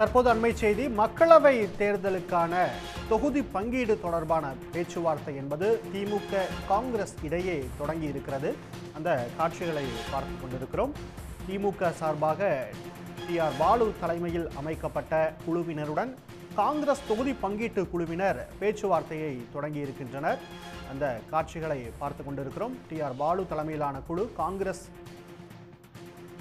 தற்போது அண்மை செய்தி மக்களவை தேர்தலுக்கான தொகுதி பங்கீடு தொடர்பான பேச்சுவார்த்தை என்பது திமுக காங்கிரஸ் இடையே தொடங்கி இருக்கிறது அந்த காட்சிகளை பார்த்து கொண்டிருக்கிறோம். திமுக சார்பாக டி ஆர் பாலு தலைமையில் அமைக்கப்பட்ட குழுவினருடன் காங்கிரஸ் தொகுதி பங்கீட்டு குழுவினர் பேச்சுவார்த்தையை தொடங்கி இருக்கின்றனர் அந்த காட்சிகளை பார்த்து கொண்டிருக்கிறோம். டி ஆர் பாலு தலைமையிலான குழு காங்கிரஸ்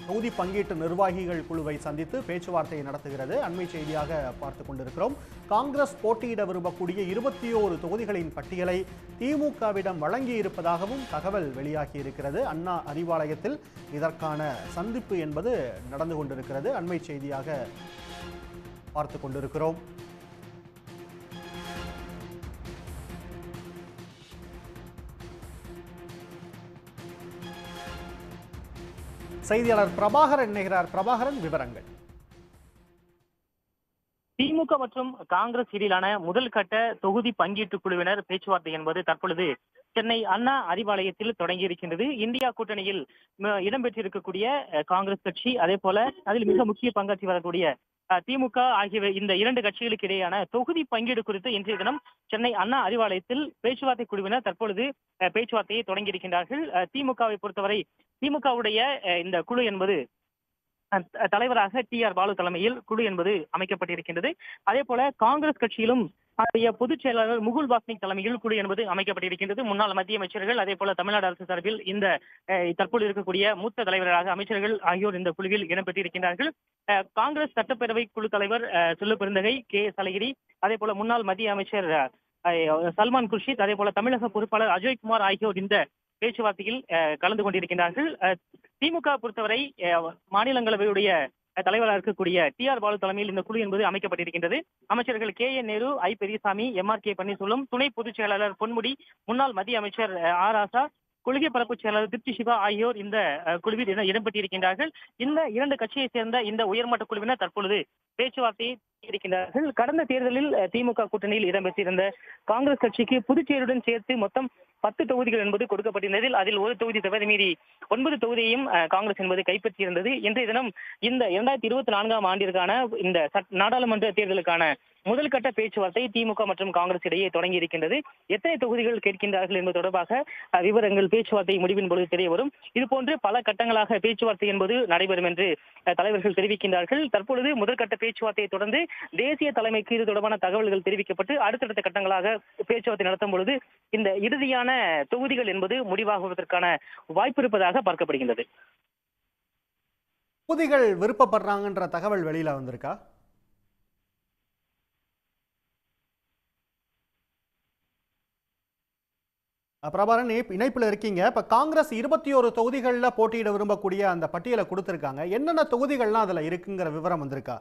தொகுதி பங்கீட்டு நிர்வாகிகள் குழுவை சந்தித்து பேச்சுவார்த்தையை நடத்துகிறது. அண்மை செய்தியாக பார்த்து கொண்டிருக்கிறோம். காங்கிரஸ் போட்டியிட விரும்பக்கூடிய இருபத்தி ஓரு தொகுதிகளின் பட்டியலை திமுகவிடம் வழங்கி இருப்பதாகவும் தகவல் வெளியாகி இருக்கிறது அண்ணா அறிவாலயத்தில் இதற்கான சந்திப்பு என்பது நடந்து கொண்டிருக்கிறது. அண்மை செய்தியாக பார்த்து கொண்டிருக்கிறோம். செய்தியாளர் பிரபாகரன் இணைகிறார். பிரபாகரன் விவரங்கள். திமுக மற்றும் காங்கிரஸ் இடையிலான முதல் கட்ட தொகுதி பங்கீட்டு குழுவினர் பேச்சுவார்த்தை என்பது தற்பொழுது சென்னை அண்ணா அறிவாலயத்தில் தொடங்கி இருக்கின்றது. இந்தியா கூட்டணியில் இடம்பெற்றிருக்கக்கூடிய காங்கிரஸ் கட்சி அதே போல அதில் மிக முக்கிய பங்காற்றி வரக்கூடிய அஹ், திமுக ஆகியவை இந்த இரண்டு கட்சிகளுக்கு இடையேயான தொகுதி பங்கீடு குறித்து இன்றைய தினம் சென்னை அண்ணா அறிவாலயத்தில் பேச்சுவார்த்தை குழுவினர் தற்பொழுது பேச்சுவார்த்தையை தொடங்கி இருக்கின்றார்கள். திமுகவை பொறுத்தவரை திமுகவுடைய இந்த குழு என்பது தலைவராக டி ஆர் பாலு தலைமையில் குழு என்பது அமைக்கப்பட்டிருக்கின்றது. அதே போல காங்கிரஸ் கட்சியிலும் அதனுடைய பொதுச் செயலாளர் முகுல் வாஸ்னிக் தலைமையில் குழு என்பது அமைக்கப்பட்டிருக்கின்றது. முன்னாள் மத்திய அமைச்சர்கள் அதே போல தமிழ்நாடு அரசு சார்பில் இந்த அஹ், தற்போது இருக்கக்கூடிய மூத்த தலைவராக அமைச்சர்கள் ஆகியோர் இந்த குழுவில் இடம்பெற்றிருக்கின்றார்கள். காங்கிரஸ் சட்டப்பேரவை குழு தலைவர் சொல்லு பெருந்தகை கே சலகிரி அதே போல முன்னாள் மத்திய அமைச்சர் சல்மான் குர்ஷித் அதே போல தமிழக பொறுப்பாளர் அஜய்குமார் ஆகியோர் இந்த பேச்சுவார்த்தையில் அஹ், கலந்து கொண்டிருக்கின்றார்கள். அஹ், திமுக பொறுத்தவரை அஹ், மாநிலங்களவையுடைய தலைவராக இருக்கக்கூடிய டி ஆர் பாலு தலைமையில் இந்த குழு என்பது அமைக்கப்பட்டிருக்கின்றது. அமைச்சர்கள் K N Nehru I Periyasamy M R K Panneerselvam துணை பொதுச் செயலாளர் பொன்முடி முன்னாள் மத்திய அமைச்சர் ஆர் ஆசா கொள்கை பரப்பு செயலாளர் திருப்தி சிவா ஆகியோர் இந்த குழுவில் இடம் இடம்பெற்றிருக்கின்றார்கள். இந்த இரண்டு கட்சியை சேர்ந்த இந்த உயர்மட்ட குழுவினர் தற்பொழுது பேச்சுவார்த்தையை இருக்கின்றார்கள் கடந்த தேர்தலில் திமுக கூட்டணியில் இடம்பெற்றிருந்த காங்கிரஸ் கட்சிக்கு புதுச்சேரியுடன் சேர்த்து மொத்தம் பத்து தொகுதிகள் என்பது கொடுக்கப்பட்டிருந்ததில் அதில் ஒரு தொகுதி தவிர மீறி ஒன்பது தொகுதியையும் காங்கிரஸ் என்பது கைப்பற்றியிருந்தது. இன்றைய தினம் இந்த இரண்டாயிரத்தி இருபத்தி நான்காம் ஆண்டிற்கான இந்த சட்- நாடாளுமன்ற தேர்தலுக்கான முதல் கட்ட பேச்சுவார்த்தை திமுக மற்றும் காங்கிரஸ் இடையே தொடங்கி இருக்கின்றது. எத்தனை தொகுதிகள் கேட்கின்றார்கள் என்பது தொடர்பாக விவரங்கள் பேச்சுவார்த்தை முடிவின் பொழுது தெரிய வரும். இதுபோன்று பல கட்டங்களாக பேச்சுவார்த்தை என்பது நடைபெறும் என்று தலைவர்கள் தெரிவிக்கின்றார்கள். தற்பொழுது முதற்கட்ட பேச்சுவார்த்தையை தொடர்ந்து தேசிய தலைமைக்கு இது தொடர்பான தகவல்கள் தெரிவிக்கப்பட்டு அடுத்தடுத்த கட்டங்களாக பேச்சுவார்த்தை நடத்தும் பொழுது இந்த இறுதியான தொகுதிகள் என்பது முடிவாகுவதற்கான வாய்ப்பு இருப்பதாக பார்க்கப்படுகின்றது. தொகுதிகள் விருப்பப்படுறாங்கன்ற தகவல் வெளியில வந்திருக்கா? பிரபாரன் இணைப்பில் இணைப்புல இருக்கீங்க. இப்ப காங்கிரஸ் இருபத்தி ஒரு தொகுதிகளில் போட்டியிட விரும்பக்கூடிய அந்த பட்டியலை கொடுத்திருக்காங்க. என்னென்ன தொகுதிகள்லாம் அதுல இருக்குங்கிற விவரம் வந்திருக்கா?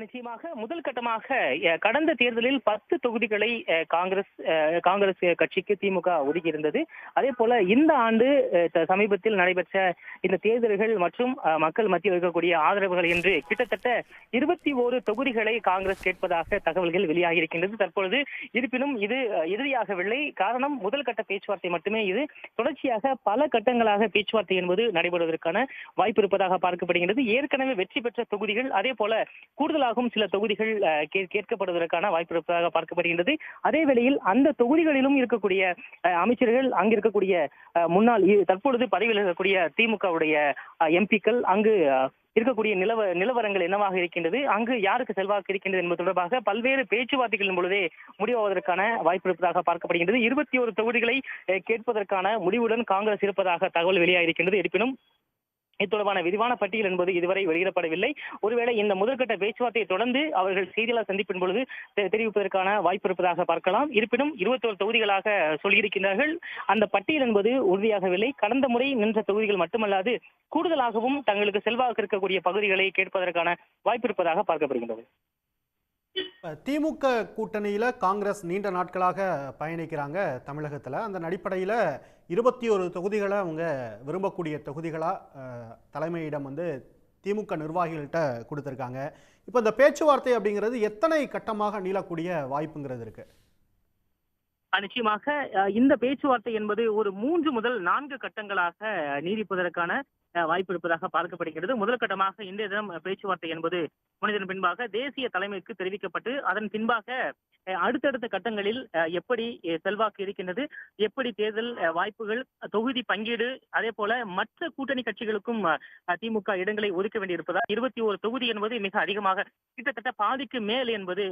நிச்சயமாக முதல் கட்டமாக கடந்த தேர்தலில் பத்து தொகுதிகளை காங்கிரஸ் காங்கிரஸ் கட்சிக்கு திமுக ஒதுக்கியிருந்தது. அதே போல இந்த ஆண்டு சமீபத்தில் நடைபெற்ற இந்த தேர்தல்கள் மற்றும் மக்கள் மத்தியில் இருக்கக்கூடிய ஆதரவுகள் என்று கிட்டத்தட்ட இருபத்தி ஓரு தொகுதிகளை காங்கிரஸ் கேட்பதாக தகவல்கள் வெளியாகி இருக்கின்றது தற்பொழுது இருப்பினும் இது இறுதியாகவில்லை காரணம் முதல் கட்ட பேச்சுவார்த்தை மட்டுமே இது. தொடர்ச்சியாக பல கட்டங்களாக பேச்சுவார்த்தை என்பது நடைபெறுவதற்கான வாய்ப்பு இருப்பதாக பார்க்கப்படுகின்றது. ஏற்கனவே வெற்றி பெற்ற தொகுதிகள் அதே போல கூடுதல் கூடுதலாகவும் சில தொகுதிகள் கேட்கப்படுவதற்கான வாய்ப்பு இருப்பதாக பார்க்கப்படுகின்றது. அதே வேளையில் அந்த தொகுதிகளிலும் இருக்கக்கூடிய அமைச்சர்கள் அங்கு இருக்கக்கூடிய முன்னாள் தற்பொழுது பதவியில் இருக்கக்கூடிய திமுகவுடைய எம்பிக்கள் அங்கு இருக்கக்கூடிய நிலவ நிலவரங்கள் என்னவாக இருக்கின்றது அங்கு யாருக்கு செல்வாக்கு இருக்கின்றது என்பது தொடர்பாக பல்வேறு பேச்சுவார்த்தைகளின் பொழுதே முடிவாவதற்கான வாய்ப்பு இருப்பதாக பார்க்கப்படுகின்றது. இருபத்தி ஒரு தொகுதிகளை கேட்பதற்கான முடிவுடன் காங்கிரஸ் இருப்பதாக தகவல் வெளியாகிருக்கின்றது இருப்பினும் இது தொடர்பான விரிவான பட்டியல் என்பது இதுவரை வெளியிடப்படவில்லை. ஒருவேளை இந்த முதற்கட்ட பேச்சுவார்த்தையை தொடர்ந்து அவர்கள் செய்தியாளர் சந்திப்பின் பொழுது தெரிவிப்பதற்கான வாய்ப்பு இருப்பதாக பார்க்கலாம். இருப்பினும் இருபத்தோரு தொகுதிகளாக சொல்லியிருக்கிறார்கள் அந்த பட்டியல் என்பது உறுதியாகவில்லை. கடந்த முறை நின்ற தொகுதிகள் மட்டுமல்லாது கூடுதலாகவும் தங்களுக்கு செல்வாக்கு இருக்கக்கூடிய பகுதிகளை கேட்பதற்கான வாய்ப்பு இருப்பதாக பார்க்கப்படுகின்றது. திமுக கூட்டணியில் காங்கிரஸ் நீண்ட நாட்களாக பயணிக்கிறாங்க தமிழகத்தில். அந்த அடிப்படையில் இருபத்தி ஒரு தொகுதிகளை அவங்க விரும்பக்கூடிய தொகுதிகளாக தலைமையிடம் வந்து திமுக நிர்வாகிகள்கிட்ட கொடுத்துருக்காங்க. இப்போ இந்த பேச்சுவார்த்தை அப்படிங்கிறது எத்தனை கட்டமாக நீளக்கூடிய வாய்ப்புங்கிறது இருக்குது நிச்சயமாக இந்த பேச்சுவார்த்தை என்பது ஒரு மூன்று முதல் நான்கு கட்டங்களாக நீடிப்பதற்கான அஹ், வாய்ப்பு இருப்பதாக பார்க்கப்படுகிறது. முதல் கட்டமாக இன்றைய தினம் பேச்சுவார்த்தை என்பது மனிதன் பின்பாக தேசிய தலைமைக்கு தெரிவிக்கப்பட்டு அதன் பின்பாக அடுத்தடுத்த கட்டங்களில் எப்படி செல்வாக்கு இருக்கின்றது எப்படி தேர்தல் வாய்ப்புகள் தொகுதி பங்கீடு அதே போல மற்ற கூட்டணி கட்சிகளுக்கும் திமுக இடங்களை ஒதுக்க வேண்டியிருப்பதால் இருபத்தி ஒரு தொகுதி என்பது மிக அதிகமாக கிட்டத்தட்ட பாதிக்கு மேல் என்பது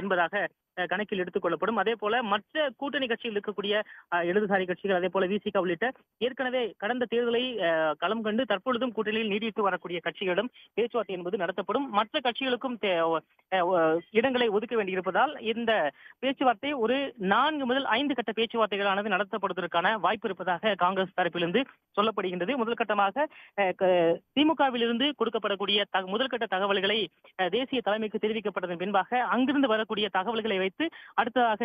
என்பதாக கணக்கில் எடுத்துக் கொள்ளப்படும். அதே போல மற்ற கூட்டணி கட்சியில் இருக்கக்கூடிய அஹ், இடதுசாரி கட்சிகள் அதே போல விசிக உள்ளிட்ட ஏற்கனவே கடந்த தேர்தலை களம் கண்டு தற்பொழுதும் கூட்டணியில் நீடித்து வரக்கூடிய கட்சிகளிடம் பேச்சுவார்த்தை என்பது நடத்தப்படும். மற்ற கட்சிகளுக்கும் அஹ், இடங்களை ஒதுக்க வேண்டியிருப்பதால் இந்த பேச்சுவார்த்தை ஒரு நான்கு முதல் ஐந்து கட்ட பேச்சுவார்த்தைகளானது நடத்தப்படுவதற்கான வாய்ப்பு இருப்பதாக காங்கிரஸ் தரப்பிலிருந்து சொல்லப்படுகின்றது. முதல் கட்டமாக திமுகவிலிருந்து கொடுக்கப்படக்கூடிய முதல்கட்ட தகவல்களை தேசிய தலைமைக்கு தெரிவிக்கப்பட்டதன் பின்பாக அங்கிருந்து வரக்கூடிய தகவல்களை வைத்து அடுத்ததாக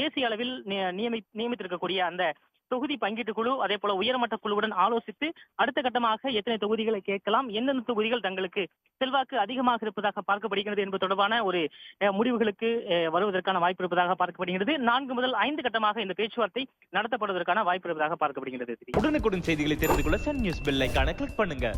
தேசிய அளவில் நியமி நியமித்திருக்கக்கூடிய அந்த தொகுதி பங்கீட்டு குழு அதே போல உயர்மட்ட குழுவுடன் ஆலோசித்து அடுத்த கட்டமாக எத்தனை தொகுதிகளை கேட்கலாம் எந்தெந்த தொகுதிகள் தங்களுக்கு செல்வாக்கு அதிகமாக இருப்பதாக பார்க்கப்படுகிறது என்பது தொடர்பான ஒரு அஹ், முடிவுகளுக்கு வருவதற்கான வாய்ப்பு இருப்பதாக பார்க்கப்படுகிறது. நான்கு முதல் ஐந்து கட்டமாக இந்த பேச்சுவார்த்தை நடத்தப்படுவதற்கான வாய்ப்பு இருப்பதாக பார்க்கப்படுகிறது. உடனுக்குடன் செய்திகளை தெரிந்து கொள்ள சன் நியூஸ் பில்லைக்கான கிளிக் பண்ணுங்க.